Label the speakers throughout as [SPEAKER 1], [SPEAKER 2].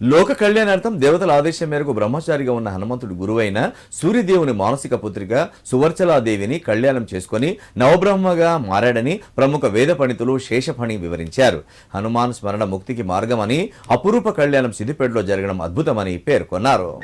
[SPEAKER 1] లోక కళ్యాణార్థం దేవతల ఆదేశం మేరకు బ్రహ్మచారిగా ఉన్న హనుమంతుడి గురువైన సూర్యదేవుని మానసిక పుత్రిక సువర్చలాదేవిని కళ్యాణం చేసుకుని నవబ్రహ్మగా మారాడని ప్రముఖ వేద పండితులు శేషఫణి వివరించారు. హనుమాన్ స్మరణ ముక్తికి మార్గమని అపురూప కళ్యాణం సిద్దిపేటలో జరగడం అద్భుతమని పేర్కొన్నారు.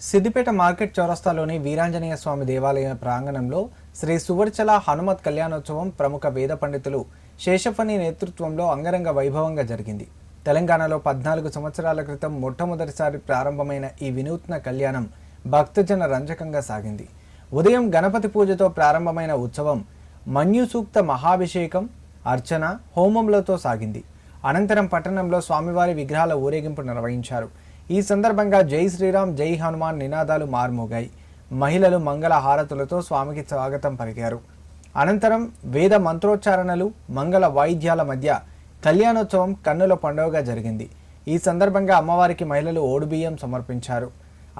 [SPEAKER 2] సిద్దిపేట మార్కెట్ చౌరస్తాలోని వీరాంజనేయ స్వామి దేవాలయ ప్రాంగణంలో శ్రీ సువర్చల హనుమత్ కళ్యాణోత్సవం ప్రముఖ వేద పండితులు శేషఫణి నేతృత్వంలో అంగరంగ వైభవంగా జరిగింది. తెలంగాణలో పద్నాలుగు సంవత్సరాల క్రితం మొట్టమొదటిసారి ప్రారంభమైన ఈ వినూత్న కళ్యాణం భక్తజన రంజకంగా సాగింది. ఉదయం గణపతి పూజతో ప్రారంభమైన ఉత్సవం మన్యుసూక్త మహాభిషేకం అర్చన హోమంలతో సాగింది. అనంతరం పట్టణంలో స్వామివారి విగ్రహాల ఊరేగింపు నిర్వహించారు. ఈ సందర్భంగా జై శ్రీరామ్ జై హనుమాన్ నినాదాలు మార్మోగాయి. మహిళలు మంగళ హారతులతో స్వామికి స్వాగతం పలికారు. అనంతరం వేద మంత్రోచ్చారణలు మంగళ వాయిద్యాల మధ్య కళ్యాణోత్సవం కన్నుల పండుగగా జరిగింది. ఈ సందర్భంగా అమ్మవారికి మహిళలు ఓడుబియ్యం సమర్పించారు.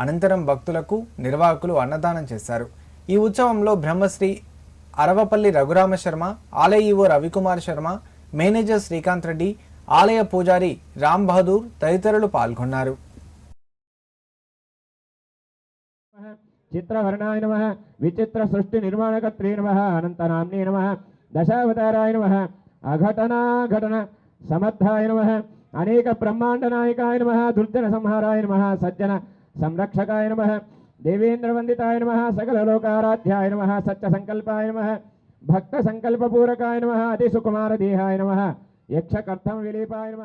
[SPEAKER 2] అనంతరం భక్తులకు నిర్వాహకులు అన్నదానం చేశారు. ఈ ఉత్సవంలో బ్రహ్మశ్రీ అరవపల్లి రఘురామ శర్మ ఆలయ ఈవో రవికుమార్ శర్మ మేనేజర్ శ్రీకాంత్ రెడ్డి ఆలయ పూజారి రామ్ బహదూర్ తదితరులు పాల్గొన్నారు.
[SPEAKER 3] చిత్రవర్ణాయ నమ విచిత్ర సృష్టి నిర్మాణకర్త్రే నమ అనంతనామ్నే నమ దశావతారాయ నమ అఘటనాఘటన సమర్థాయ నమ. అనేక బ్రహ్మాండ నాయకాయ నమ దుర్జన సంహారాయ నమ సజ్జన సంరక్షకాయ నమ దేవేంద్ర వందితాయ నమ సకల లోకారాధ్యాయ నమ సత్య సంకల్పాయ నమ భక్త సంకల్పపూరకాయ నమ అతి సుకుమార దేహాయ నమ యక్షకర్థం విలీపాయ నమ.